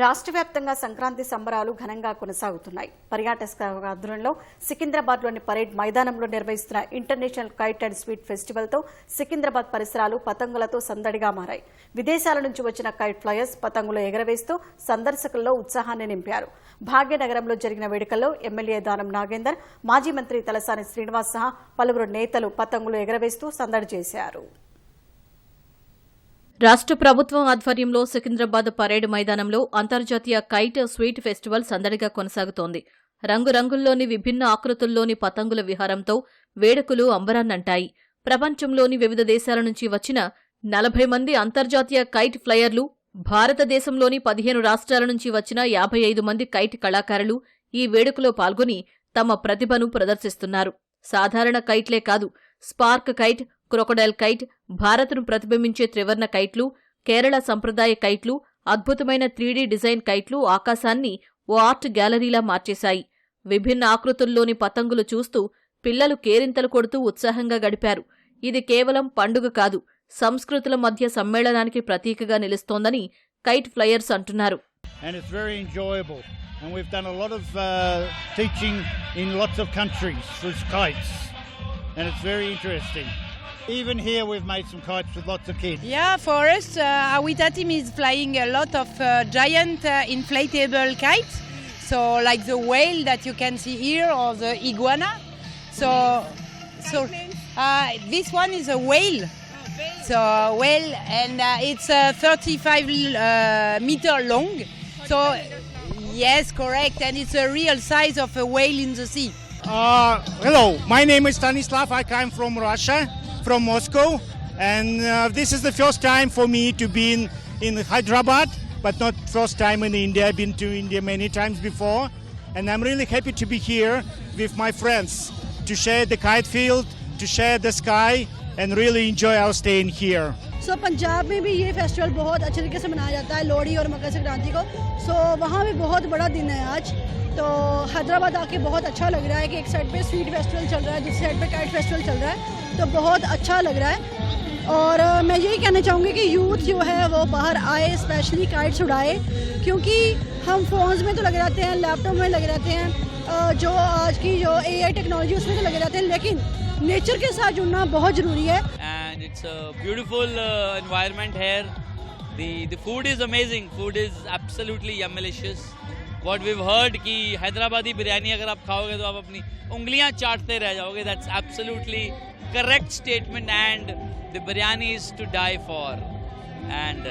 రాష్ట్ర వ్యాప్తంగా సంక్రాంతి సంబరాలు ఘనంగా కొనసాగుతున్నాయి. పర్యాటక ఆధ్వర్యంలో సికింద్రాబాద్లోని పరేడ్ మైదానంలో నిర్వహిస్తున్న ఇంటర్నేషనల్ కైట్ అండ్ స్వీట్ ఫెస్టివల్తో సికింద్రాబాద్ పరిసరాలు పతంగులతో సందడిగా మారాయి. విదేశాల నుంచి వచ్చిన కైట్ ఫ్లయర్స్ పతంగులు ఎగరవేస్తూ సందర్శకుల్లో ఉత్సాహాన్ని నింపారు. భాగ్యనగరంలో జరిగిన వేడుకల్లో ఎమ్మెల్యే దానం నాగేందర్ మాజీ మంత్రి తలసాని శ్రీనివాస్ సహా పలువురు నేతలు పతంగులు ఎగరవేస్తూ సందడి చేశారు. రాష్ట్ర ప్రభుత్వం ఆధ్వర్యంలో సికింద్రాబాద్ పరేడ్ మైదానంలో అంతర్జాతీయ కైట్ స్వీట్ ఫెస్టివల్ సందడిగా కొనసాగుతోంది. రంగురంగుల్లోని విభిన్న ఆకృతుల్లోని పతంగుల విహారంతో వేడుకలు అంబరాన్నంటాయి. ప్రపంచంలోని వివిధ దేశాల నుంచి వచ్చిన నలభై మంది అంతర్జాతీయ కైట్ ఫ్లయర్లు భారతదేశంలోని పదిహేను రాష్ట్రాల నుంచి వచ్చిన యాభై ఐదు మంది కైట్ కళాకారులు ఈ వేడుకలో పాల్గొని తమ ప్రతిభను ప్రదర్శిస్తున్నారు. సాధారణ కైట్లే కాదు స్పార్క్ కైట్ క్రొకడైల్ కైట్ భారత్ను ప్రతిబింబించే త్రివర్ణ కైట్లు కేరళ సంప్రదాయ కైట్లు అద్భుతమైన త్రీడీ డిజైన్ కైట్లు ఆకాశాన్ని ఓ ఆర్ట్ గ్యాలరీలా మార్చేశాయి విభిన్న ఆకృతుల్లోని పతంగులు చూస్తూ పిల్లలు కేరింతలు కొడుతూ ఉత్సాహంగా గడిపారు ఇది కేవలం పండుగ కాదు సంస్కృతుల మధ్య సమ్మేళనానికి ప్రతీకగా నిలుస్తోందని కైట్ ఫ్లయర్స్ అంటున్నారు and it's very enjoyable. And we've done a lot of uh, teaching in lots of countries through kites, and it's very interesting. Even here, we've made some kites with lots of kids. Yeah, for us, uh, Awita team is flying a lot of uh, giant uh, inflatable kites. So, like the whale that you can see here, or the iguana. So, so uh, this one is a whale. So, whale, and uh, it's uh, 35 uh, meter long. So, yes, correct, and it's a real size of a whale in the sea. Uh, hello, my name is Stanislav. I come from Russia, from Moscow, and uh, this is the first time for me to be in, in Hyderabad, but not first time in India. I've been to India many times before, and I'm really happy to be here with my friends to share the kite field, to share the sky, and really enjoy our staying here. सो पंजाब में भी ये festival बहुत अच्छे तरीके से मनाया जाता है लोहड़ी और मकर संक्रांति को सो वहाँ भी बहुत बड़ा दिन है आज तो हैदराबाद आके बहुत अच्छा लग रहा है कि एक साइड पे स्वीट फेस्टिवल चल रहा है दूसरी साइड पे काइट फेस्टिवल चल रहा है तो बहुत अच्छा लग रहा है और मैं यही कहना चाहूँगी कि यूथ जो है वो बाहर आए स्पेशली काइट्स उड़ाए क्योंकि हम फोन्स में तो लगे रहते हैं लैपटॉप में लगे रहते हैं जो आज की जो एआई टेक्नोलॉजी उसमें तो लगे रहते हैं लेकिन नेचर के साथ जुड़ना बहुत ज़रूरी है a beautiful uh, environment here. The the food is amazing. Food is absolutely. What we've heard कि हैदराबादी बिरयानी अगर आप खाओगे तो आप अपनी उंगलियां चाटते रह जाओगे That's absolutely correct statement and the biryani is to die for. And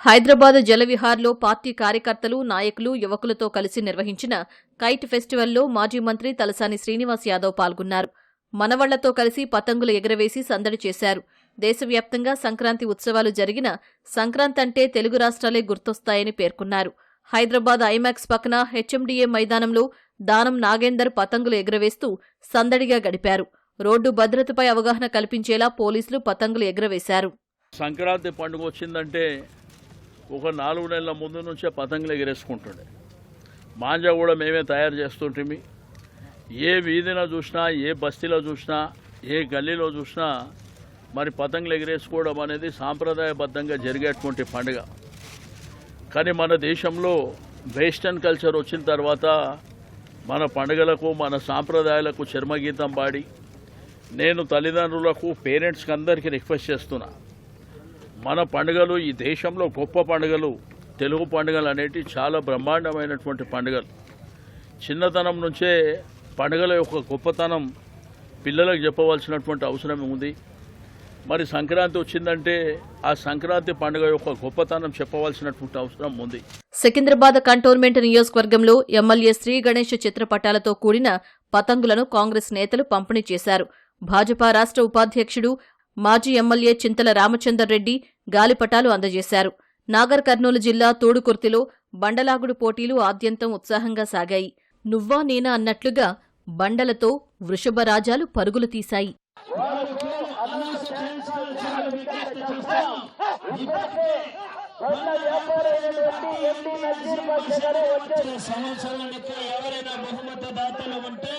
Hyderabad జలవిహార్లో party కార్యకర్తలు నాయకులు యువకులతో కలిసి నిర్వహించిన కైట్ ఫెస్టివల్లో మాజీ మంత్రి తలసాని శ్రీనివాస్ యాదవ్ పాల్గొన్నారు మనవళ్లతో కలిసి పతంగులు ఎగరవేసి సందడి చేశారు దేశవ్యాప్తంగా సంక్రాంతి ఉత్సవాలు జరిగిన సంక్రాంతి అంటే తెలుగు రాష్ట్రాలే గుర్తొస్తాయని పేర్కొన్నారు. హైదరాబాద్ ఐమాక్స్ పక్కన హెచ్ఎండిఏ మైదానంలో దానం నాగేందర్ పతంగులు ఎగరవేస్తూ సందడిగా గడిపారు. రోడ్డు భద్రతపై అవగాహన కల్పించేలా పోలీసులు పతంగులు ఎగురవేశారు. సంక్రాంతి పండుగ వచ్చిందంటే ఒక నాలుగు నెలల ముందు నుంచే పతంగులు ఎగరేసుకుంటుండే. మాంజా కూడా మేమే తయారు చేస్తుంటిమి. ఏ వీధిలో చూసినా ఏ బస్తీలో చూసినా ఏ గల్లీలో చూసినా మరి పతంగులు ఎగరేసుకోవడం అనేది సాంప్రదాయబద్ధంగా జరిగేటువంటి పండుగ. కానీ మన దేశంలో వెస్టర్న్ కల్చర్ వచ్చిన తర్వాత మన పండుగలకు మన సాంప్రదాయాలకు చర్మగీతం పాడి నేను తల్లిదండ్రులకు పేరెంట్స్కి అందరికీ రిక్వెస్ట్ చేస్తున్నా. మన పండుగలు ఈ దేశంలో గొప్ప పండుగలు తెలుగు పండుగలు అనేటివి చాలా బ్రహ్మాండమైనటువంటి పండుగలు. చిన్నతనం నుంచే పండుగల యొక్క గొప్పతనం పిల్లలకు చెప్పవలసినటువంటి అవసరం ఉంది. మరి సంక్రాంతి వచ్చిందంటే ఆ సంక్రాంతి పండుగ యొక్క గొప్పతనం చెప్పవలసినటువంటి అవసరం ఉంది. సికింద్రాబాద్ కంటోన్మెంట్ నియోజకవర్గంలో ఎమ్మెల్యే శ్రీ గణేష్ చిత్రపటాలతో కూడిన పతంగులను కాంగ్రెస్ నేతలు పంపిణీ చేశారు. భాజపా రాష్ట్ర ఉపాధ్యక్షుడు మాజీ ఎమ్మెల్యే చింతల రామచందర్ రెడ్డి గాలిపటాలు అందజేశారు. నాగర్ కర్నూలు జిల్లా తోడుకుర్తిలో బండలాగుడు పోటీలు ఆద్యంతం ఉత్సాహంగా సాగాయి. నువ్వా నేనా అన్నట్లుగా బండలతో వృషభరాజాలు పరుగులు తీశాయి. సంవత్సరానికి ఎవరైనా బహుమతి దాతలు ఉంటే